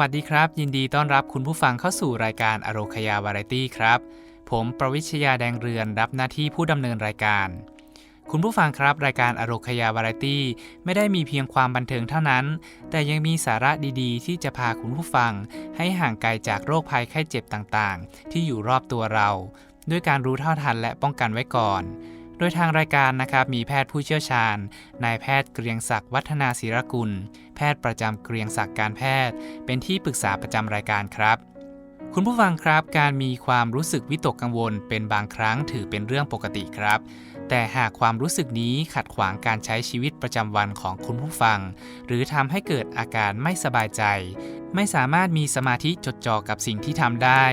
สวัสดีครับ ยินดีต้อนรับคุณผู้ฟังเข้าสู่รายการอโรคยาวาไรตี้ครับ ผมประวิชยาแดงเรือนรับหน้าที่ผู้ดำเนินรายการ คุณผู้ฟังครับ รายการอโรคยาวาไรตี้ไม่ได้มีเพียงความบันเทิงเท่านั้น แต่ยังมีสาระดีๆ ที่จะพาคุณผู้ฟัง ให้ห่างไกลจากโรคภัยไข้เจ็บต่างๆ ที่อยู่รอบตัวเรา ด้วยการรู้เท่าทันและป้องกันไว้ก่อน โดยทางรายการนะครับมีแพทย์ผู้เชี่ยวชาญ นายแพทย์เกรียงศักดิ์วัฒนาศิรกุล แพทย์ประจำเกรียงศักดิ์การแพทย์ เป็นที่ปรึกษาประจำรายการครับ คุณผู้ฟังครับการมีความรู้สึกวิตกกังวลเป็นบางครั้งถือเป็นเรื่องปกติครับ แต่หากความรู้สึกนี้ขัดขวางการใช้ชีวิตประจำวันของคุณผู้ฟัง หรือทำให้เกิดอาการไม่สบายใจ ไม่สามารถมีสมาธิจดจ่อกับสิ่งที่ทำได้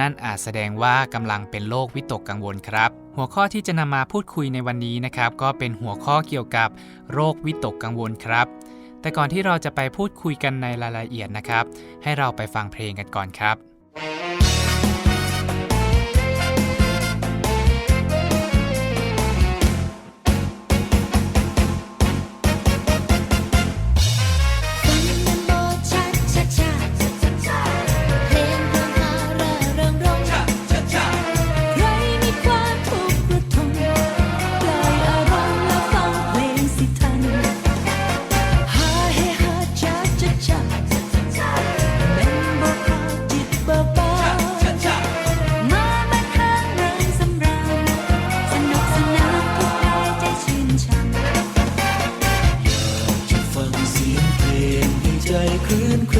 นั่นอาจแสดงว่ากำลังเป็นโรควิตกกังวลครับ หัวข้อที่จะนำมาพูดคุยในวันนี้นะครับ ก็เป็นหัวข้อเกี่ยวกับโรควิตกกังวลครับ แต่ก่อนที่เราจะไปพูดคุยกันในรายละเอียดนะครับ ให้เราไปฟังเพลงกันก่อนครับ คลื่น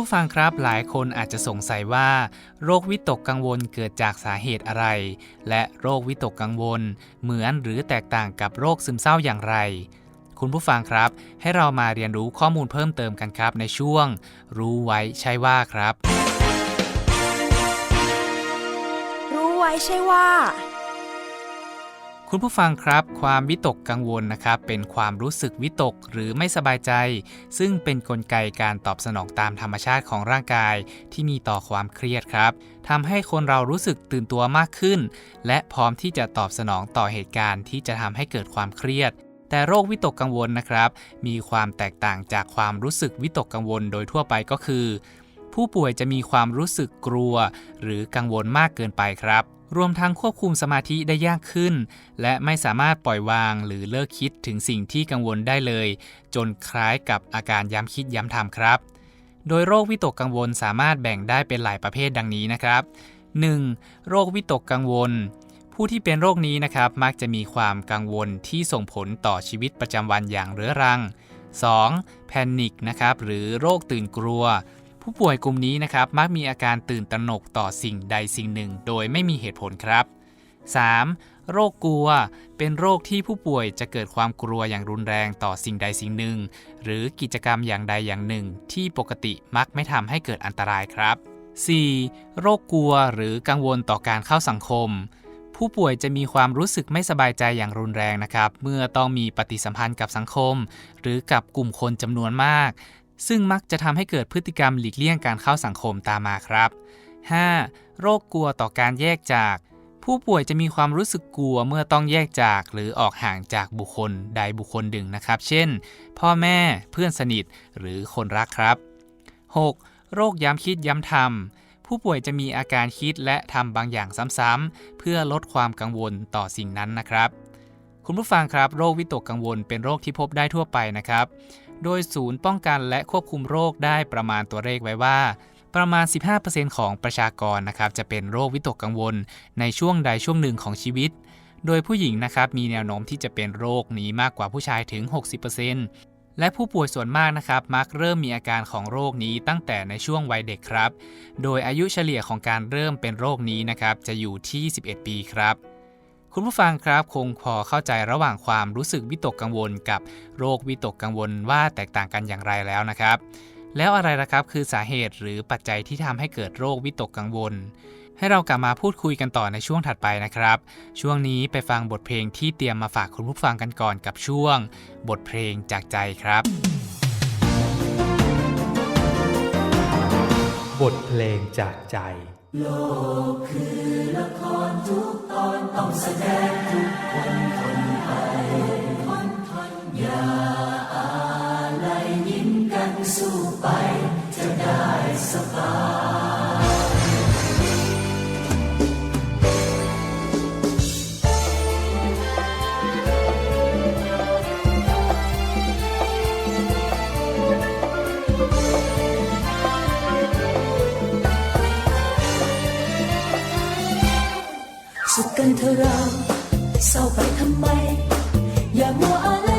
ผู้ฟังครับหลายคนอาจจะสงสัยว่า โรควิตกกังวลเกิดจากสาเหตุอะไร และโรควิตกกังวล เหมือนหรือแตกต่างกับโรคซึมเศร้าอย่างไร คุณผู้ฟังครับ ให้เรามาเรียนรู้ข้อมูลเพิ่มเติมกันครับในช่วง รู้ไว้ใช่ว่าครับ รู้ไว้ใช่ว่า คุณผู้ฟังครับ ความวิตกกังวลนะครับ เป็นความรู้สึกวิตกหรือไม่สบายใจ ซึ่งเป็นนกลไกการตอบสนองตามธรรมชาติของร่างกายที่มีต่อความเครียดครับทำให้คนเรารู้สึกตื่นตัวมากขึ้น และพร้อมที่จะตอบสนองต่อเหตุการณ์ที่จะทำให้เกิดความเครียด แต่โรควิตกกังวลนะครับ มีความแตกต่างจากความรู้สึกวิตกกังวลโดยทั่วไปก็คือ ผู้ป่วยจะมีความรู้สึกกลัว หรือกังวลมากเกินไปครับ รวมทั้งควบคุมสมาธิได้ยากขึ้น และไม่สามารถปล่อยวางหรือเลิกคิดถึงสิ่งที่กังวลได้เลย จนคล้ายกับอาการย้ำคิดย้ำทำครับ โดยโรควิตกกังวลสามารถแบ่งได้เป็นหลายประเภทดังนี้นะครับ 1. โรควิตกกังวล ผู้ที่เป็นโรคนี้นะครับมักจะมีความกังวลที่ส่งผลต่อชีวิตประจำวันอย่างเรื้อรัง 2. แพนิคนะครับหรือโรคตื่นกลัว ผู้ป่วยกลุ่มนี้นะครับมักมีอาการตื่นตระหนกต่อสิ่งใดสิ่งหนึ่ง โดยไม่มีเหตุผลครับ 3. โรคกลัว เป็นโรคที่ผู้ป่วยจะเกิดความกลัวอย่างรุนแรงต่อสิ่งใดสิ่งหนึ่ง หรือกิจกรรมอย่างใดอย่างหนึ่ง ที่ปกติมักไม่ทำให้เกิดอันตรายครับ 4. โรคกลัวหรือกังวลต่อการเข้าสังคม ผู้ป่วยจะมีความรู้สึกไม่สบายใจอย่างรุนแรงนะครับ เมื่อต้องมีปฏิสัมพันธ์กับสังคม หรือกับกลุ่มคนจำนวนมาก ซึ่งมักจะทำให้เกิดพฤติกรรมหลีกเลี่ยงการเข้าสังคมตามมาครับ 5. โรคกลัวต่อการแยกจาก ผู้ป่วยจะมีความรู้สึกกลัวเมื่อต้องแยกจากหรือออกห่างจากบุคคลใดบุคคลหนึ่งนะครับ เช่น พ่อแม่เพื่อนสนิทหรือคนรักครับ 6. โรคย้ำคิดย้ำทำผู้ป่วยจะมีอาการคิดและทำบางอย่างซ้ำๆเพื่อลดความกังวลต่อสิ่งนั้นนะครับ คุณผู้ฟังครับ โรควิตกกังวลเป็นโรคที่พบได้ทั่วไปนะครับ โดยศูนย์ป้องกันและควบคุมโรคได้ประมาณตัวเลขไว้ว่า ประมาณ 15%ของประชากรนะครับจะเป็นโรควิตกกังวล ในช่วงใดช่วงหนึ่งของชีวิต โดยผู้หญิงนะครับมีแนวโน้มที่จะเป็นโรคนี้มากกว่าผู้ชายถึง 60%และผู้ป่วยส่วนมากนะครับมักเริ่มมีอาการของโรคนี้ตั้งแต่ในช่วงวัยเด็กครับ โดยอายุเฉลี่ยของการเริ่มเป็นโรคนี้นะครับจะอยู่ที่ 11 ปีครับ คุณผู้ฟังครับคงพอเข้าใจระหว่างความรู้สึกวิตกกังวลกับโรควิตกกังวลว่าแตกต่างกันอย่างไรแล้วนะครับ แล้วอะไรล่ะครับคือสาเหตุหรือปัจจัยที่ทำให้เกิดโรควิตกกังวล ให้เรากลับมาพูดคุยกันต่อในช่วงถัดไปนะครับ ช่วงนี้ไปฟังบทเพลงที่เตรียมมาฝากคุณผู้ฟังกันก่อนกับช่วง บทเพลงจากใจครับ บทเพลงจากใจ โลกคือละครทุกตอนต้องแสดงทุกคนทนไปคนทนอย่าอะไรยิ้มกันสู้ไปจะได้สบาย สุขกันเธอเราเศร้าไปทำไม อย่ามัวอะไร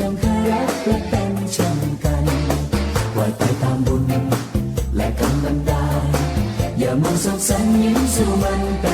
ยังเคยรักและเป็นเช่นกันปล่อยไปตามบุญและกรรมบันดาลอย่ามัวสงสัยยิ้มสู่มัน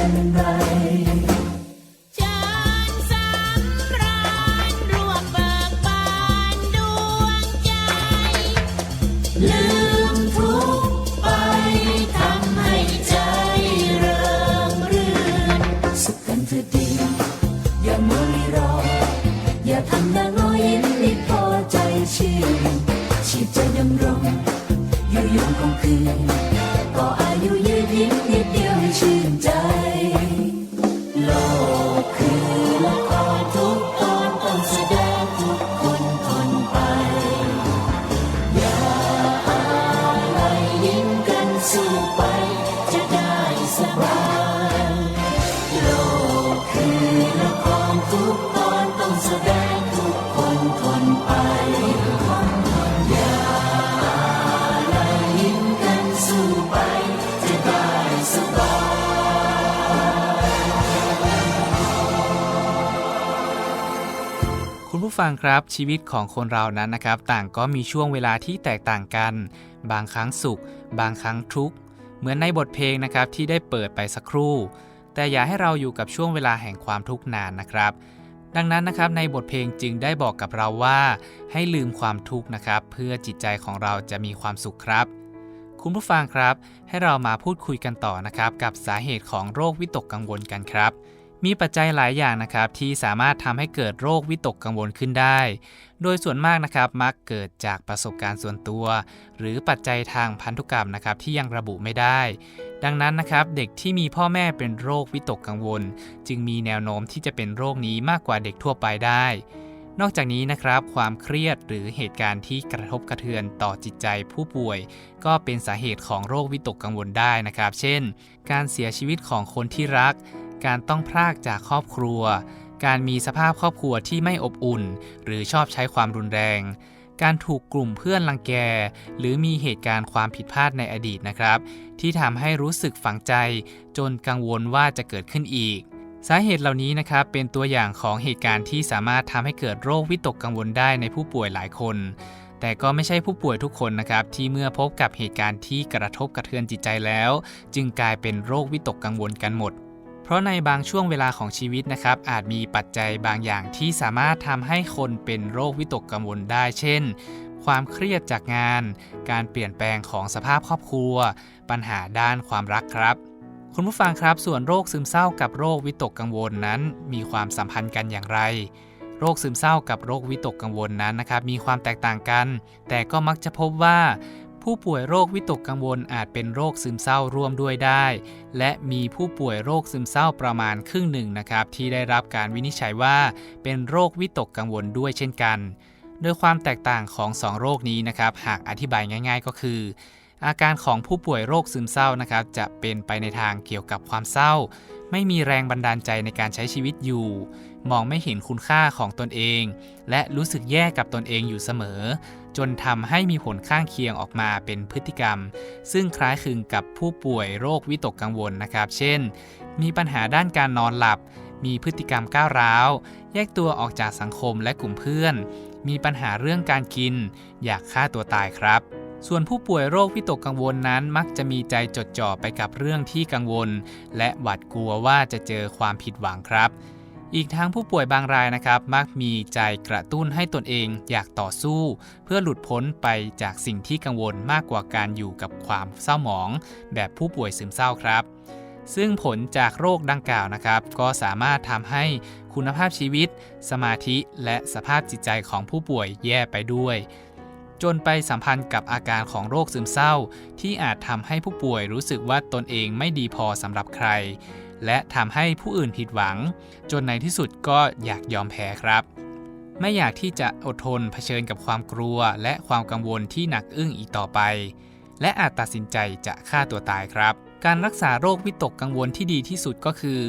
ผู้ฟังครับชีวิตของคนเรานั้นนะครับ ต่างก็มีช่วงเวลาที่แตกต่างกัน บางครั้งสุข บางครั้งทุกข์เหมือนในบทเพลงนะครับที่ได้เปิดไปสักครู่ แต่อย่าให้เราอยู่กับช่วงเวลาแห่งความทุกข์นานนะครับ ดังนั้นนะครับในบทเพลงจึงได้บอกกับเราว่า ให้ลืมความทุกข์นะครับ เพื่อจิตใจของเราจะมีความสุขครับ คุณผู้ฟังครับ ให้เรามาพูดคุยกันต่อนะครับ กับสาเหตุของโรควิตกกังวลกันครับ มีปัจจัยหลายอย่างนะครับที่สามารถทำให้เกิดโรควิตกกังวลขึ้นได้ โดยส่วนมากนะครับมักเกิดจากประสบการณ์ส่วนตัว หรือปัจจัยทางพันธุกรรมนะครับที่ยังระบุไม่ได้ ดังนั้นนะครับเด็กที่มีพ่อแม่เป็นโรควิตกกังวล จึงมีแนวโน้มที่จะเป็นโรคนี้มากกว่าเด็กทั่วไปได้ นอกจากนี้นะครับความเครียดหรือเหตุการณ์ที่กระทบกระเทือนต่อจิตใจผู้ป่วย ก็เป็นสาเหตุของโรควิตกกังวลได้นะครับ เช่น การเสียชีวิตของคนที่รัก การต้องพรากจากครอบครัว การมีสภาพครอบครัวที่ไม่อบอุ่น หรือชอบใช้ความรุนแรง การถูกกลุ่มเพื่อนรังแก หรือมีเหตุการณ์ความผิดพลาดในอดีตนะครับ ที่ทำให้รู้สึกฝังใจ จนกังวลว่าจะเกิดขึ้นอีกสาเหตุเหล่านี้นะครับเป็นตัวอย่างของเหตุการณ์ที่สามารถทำให้เกิดโรควิตกกังวลได้ในผู้ป่วยหลายคน แต่ก็ไม่ใช่ผู้ป่วยทุกคนนะครับที่เมื่อพบกับเหตุการณ์ที่กระทบกระเทือนจิตใจแล้ว จึงกลายเป็นโรควิตกกังวลกันหมด เพราะในบางช่วงเวลาของชีวิตนะครับ อาจมีปัจจัยบางอย่างที่สามารถทำให้คนเป็นโรควิตกกังวลได้ เช่น ความเครียดจากงาน การเปลี่ยนแปลงของสภาพครอบครัว ปัญหาด้านความรักครับคุณผู้ฟังครับส่วนโรคซึมเศร้ากับโรควิตกกังวลนั้น มีความสัมพันธ์กันอย่างไร โรคซึมเศร้ากับโรควิตกกังวลนั้นนะครับมีความแตกต่างกัน แต่ก็มักจะพบว่า ผู้ป่วยโรควิตกกังวลอาจเป็นโรคซึมเศร้าร่วมด้วยได้ และมีผู้ป่วยโรคซึมเศร้าประมาณครึ่งหนึ่งนะครับที่ได้รับการวินิจฉัยว่าเป็นโรควิตกกังวลด้วยเช่นกัน โดยความแตกต่างของ 2 โรคนี้นะครับหากอธิบายง่าย ๆ ก็คือ อาการของผู้ป่วยโรคซึมเศร้านะครับจะเป็นไปในทางเกี่ยวกับความเศร้า ไม่มีแรงบันดาลใจในการใช้ชีวิตอยู่ มองไม่เห็นคุณค่าของตนเอง และรู้สึกแย่กับตนเองอยู่เสมอ จนทำให้มีผลข้างเคียงออกมาเป็นพฤติกรรม ซึ่งคล้ายคลึงกับผู้ป่วยโรควิตกกังวลนะครับ เช่น มีปัญหาด้านการนอนหลับ มีพฤติกรรมก้าวร้าว แยกตัวออกจากสังคมและกลุ่มเพื่อน มีปัญหาเรื่องการกิน อยากฆ่าตัวตายครับส่วนผู้ป่วยโรควิตกกังวลนั้นมักจะมีใจจดจ่อไปกับเรื่องที่กังวล และหวาดกลัวว่าจะเจอความผิดหวังครับ อีกทั้งผู้ป่วยบางรายนะครับ มักมีใจกระตุ้นให้ตนเองอยากต่อสู้ เพื่อหลุดพ้นไปจากสิ่งที่กังวลมากกว่าการอยู่กับความเศร้าหมอง แบบผู้ป่วยซึมเศร้าครับ ซึ่งผลจากโรคดังกล่าวนะครับ ก็สามารถทำให้คุณภาพชีวิต สมาธิและสภาพจิตใจของผู้ป่วยแย่ไปด้วย จนไปสัมพันธ์กับอาการของโรคซึมเศร้า ที่อาจทำให้ผู้ป่วยรู้สึกว่าตนเองไม่ดีพอสำหรับใคร และทำให้ผู้อื่นผิดหวัง จนในที่สุดก็อยากยอมแพ้ครับ ไม่อยากที่จะอดทนเผชิญกับความกลัว และความกังวลที่หนักอึ้งอีกต่อไป และอาจตัดสินใจจะฆ่าตัวตายครับการรักษาโรควิตกกังวลที่ดีที่สุดก็คือ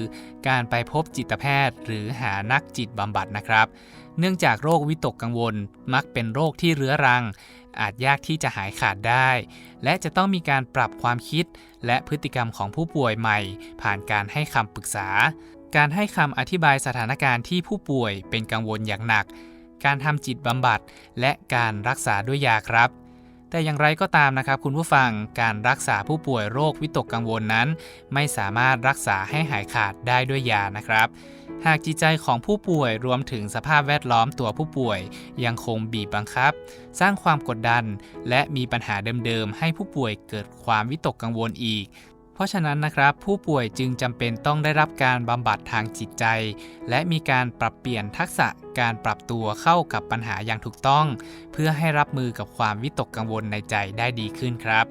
การไปพบจิตแพทย์ หรือหานักจิตบำบัดนะครับ เนื่องจากโรควิตกกังวลมักเป็นโรคที่เรื้อรัง อาจยากที่จะหายขาดได้ และจะต้องมีการปรับความคิด และพฤติกรรมของผู้ป่วยใหม่ ผ่านการให้คำปรึกษา การให้คำอธิบายสถานการณ์ที่ผู้ป่วยเป็นกังวลอย่างหนัก การทำจิตบำบัด และการรักษาด้วยยาครับแต่อย่างไรก็ตามนะครับคุณผู้ฟังการรักษาผู้ป่วยโรควิตกกังวลนั้น ไม่สามารถรักษาให้หายขาดได้ด้วยยานะครับ หากจิตใจของผู้ป่วยรวมถึงสภาพแวดล้อมตัวผู้ป่วย ยังคงบีบบังคับ สร้างความกดดัน และมีปัญหาเดิมๆ ให้ผู้ป่วยเกิดความวิตกกังวลอีก เพราะฉะนั้นนะครับ ผู้ป่วยจึงจำเป็นต้องได้รับการบำบัดทางจิตใจ และมีการปรับเปลี่ยนทักษะการปรับตัวเข้ากับปัญหาอย่างถูกต้อง เพื่อให้รับมือกับความวิตกกังวลในใจได้ดีขึ้นครับ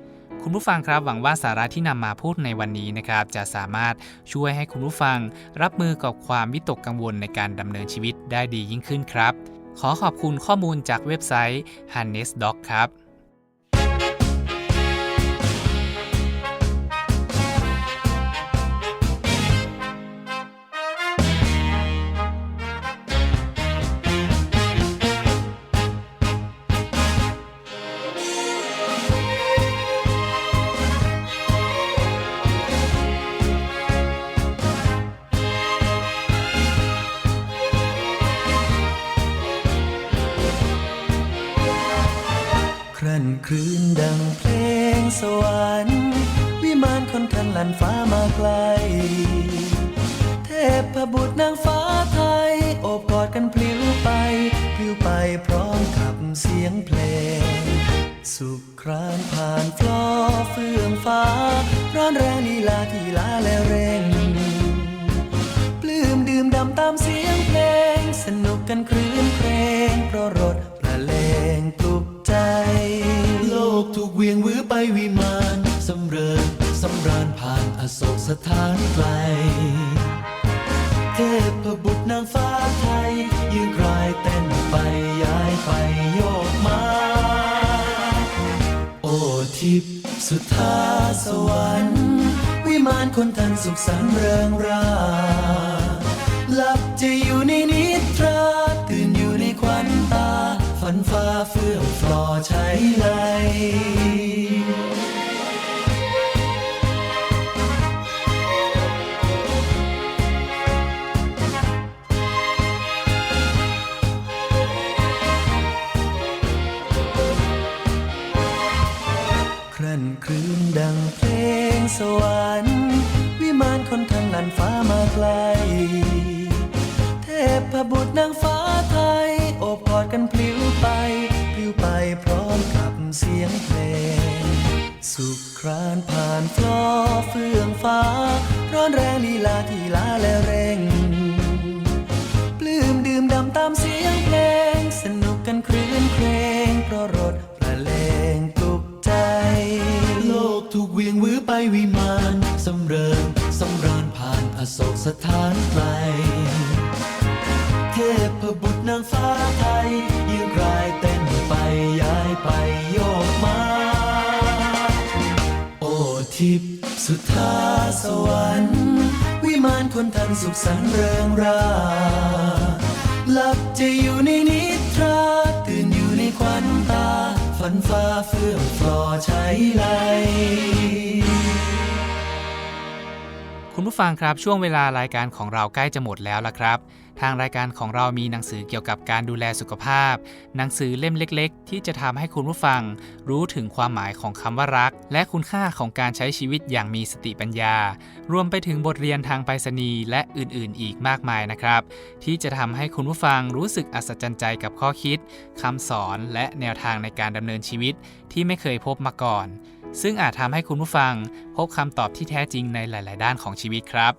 คุณผู้ฟังครับหวังว่าสาระที่นำมาพูดในวันนี้นะครับจะสามารถช่วยให้คุณผู้ฟัง รับมือกับความวิตกกังวลในการดำเนินชีวิตได้ดียิ่งขึ้นครับ ขอขอบคุณข้อมูลจากเว็บไซต์ Hannes Doc ครับ ปลุกใจ โลกถูกเวียงวื้อไปวิมานสำเริญสำราญผ่านอโศกสถานไกล เทพบุตรนางฟ้าไทย ยืนกรายเต้นไปย้ายไปโยกมา โอทิพสุธาสวรรค์ วิมานคนทันสุขสันต์เริงราหลับจะ ฝันฟ้าเฟื่องฟลอใช้ไหลครั่นครื้นดังเพลงสวรรค์วิมานคนทันลันฟ้ามาไกล เทพบุตรนางฟ้า กันพลิ้วไปพลิ้วไปพร้อมกับเสียงเพลง สุขครานผ่านฟลอเฟื่องฟ้า ร้อนแรงลีลาที่ลาและเร่ง ปลื้มดื่มดำตามเสียงเพลง สนุกกันครื้นเพลงเพราะรถประเลงปลุกใจ โลกถูกเวียงวื้อไปวิมานสำเริงสำราญผ่านอโศกสถานไกล พบุตรนางฟ้าไทยยืนกรายเต้นไปย้ายไปโยกมา โอทิพสุธาสวรรค์วิมานคนทันสุขสันเริงรา หลับจะอยู่ในนิทราตื่นอยู่ในควันตา ฝันฟ้าเฟื่องฟลอใช้ไหลคุณผู้ฟังครับช่วงเวลารายการของเราใกล้จะหมดแล้วละครับ ทางรายการของเรามีหนังสือเกี่ยวกับการดูแลสุขภาพ หนังสือเล่มเล็ก ๆ ที่จะทำให้คุณผู้ฟัง รู้ถึงความหมายของคำว่ารัก และคุณค่าของการใช้ชีวิตอย่างมีสติปัญญา รวมไปถึงบทเรียนทางไปรษณีย์และอื่น ๆ อีกมากมายนะครับ ที่จะทำให้คุณผู้ฟังรู้สึกอัศจรรย์ใจกับข้อคิดคำสอนและแนวทางในการดำเนินชีวิตที่ไม่เคยพบมาก่อน ซึ่งอาจทำให้คุณผู้ฟังพบคำตอบที่แท้จริงในหลาย ๆ ด้านของชีวิตครับ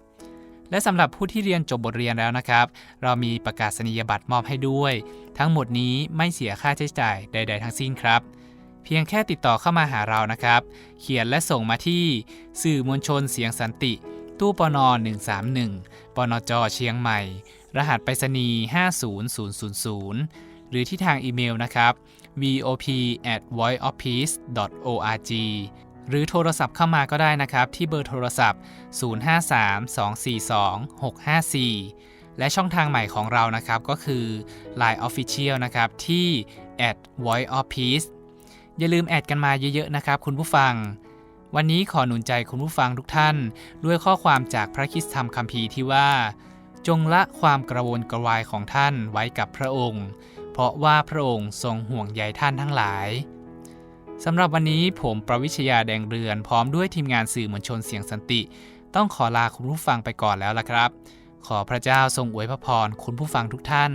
และสำหรับผู้ที่เรียนจบบทเรียนแล้วนะครับ เรามีประกาศนียบัตรมอบให้ด้วย ทั้งหมดนี้ไม่เสียค่าใช้จ่ายใด ๆ ทั้งสิ้นครับ เพียงแค่ติดต่อเข้ามาหาเรานะครับ เขียนและส่งมาที่ สื่อมวลชนเสียงสันติ ตู้ปน131ปนจเชียงใหม่ รหัสไปรษณีย์50000 หรือที่ทางอีเมลนะครับ vop at voiceofpeace org หรือโทรศัพท์เข้ามาก็ได้นะครับ ที่เบอร์โทรศัพท์ 053-242-654 และช่องทางใหม่ของเรานะครับ ก็คือ Line Official นะครับ ที่ at voiceofpeace อย่าลืมแอดกันมาเยอะๆนะครับ คุณผู้ฟัง วันนี้ขอหนุนใจคุณผู้ฟังทุกท่าน ด้วยข้อความจากพระคิสธรรมคัมภีร์ที่ว่า จงละความกระวนกระวายของท่านไว้กับพระองค์ เพราะว่าพระองค์ทรงห่วงใยท่านทั้งหลาย สำหรับวันนี้ผมประวิชยาแดงเรือนพร้อมด้วยทีมงานสื่อมวลชนเสียงสันติ ต้องขอลาคุณผู้ฟังไปก่อนแล้วล่ะครับ ขอพระเจ้าทรงอวยพระพรคุณผู้ฟังทุกท่าน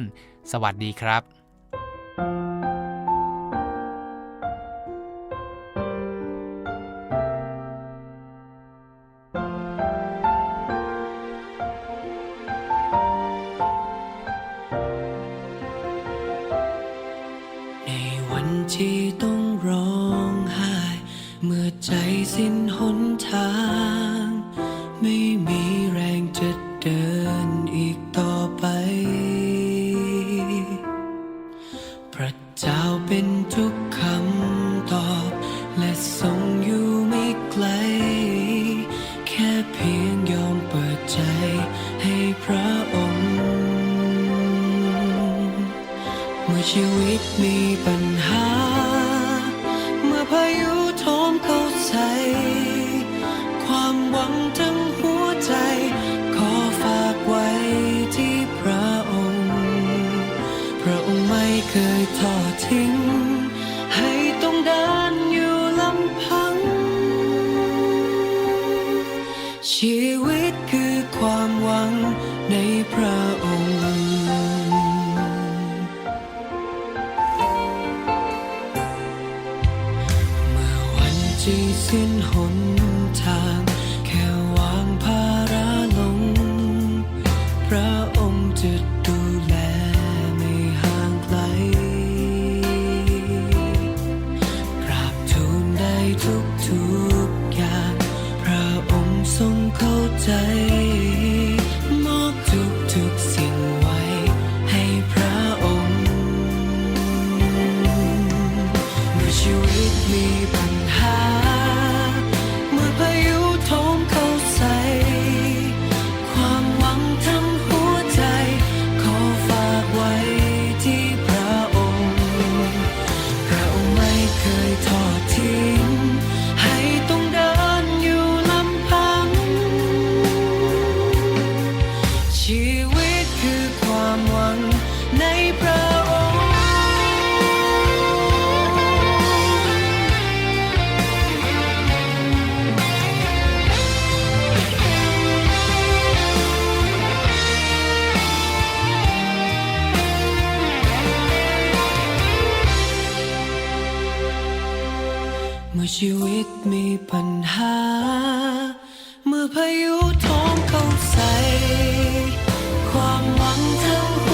สวัสดีครับใน ใจสิ้นหนทาง ชีวิตคือความหวังในพระองค์ เมื่อวันที่สิ้นหน ชีวิตมีปัญหา เมื่อพายุโถมเข้าใส่ ความหวังทั้ง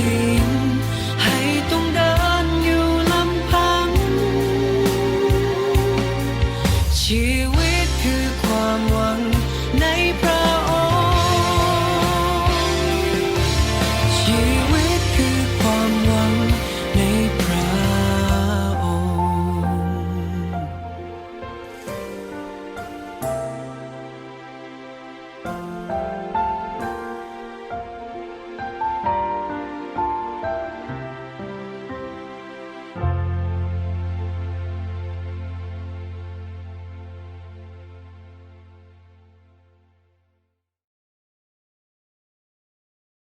情。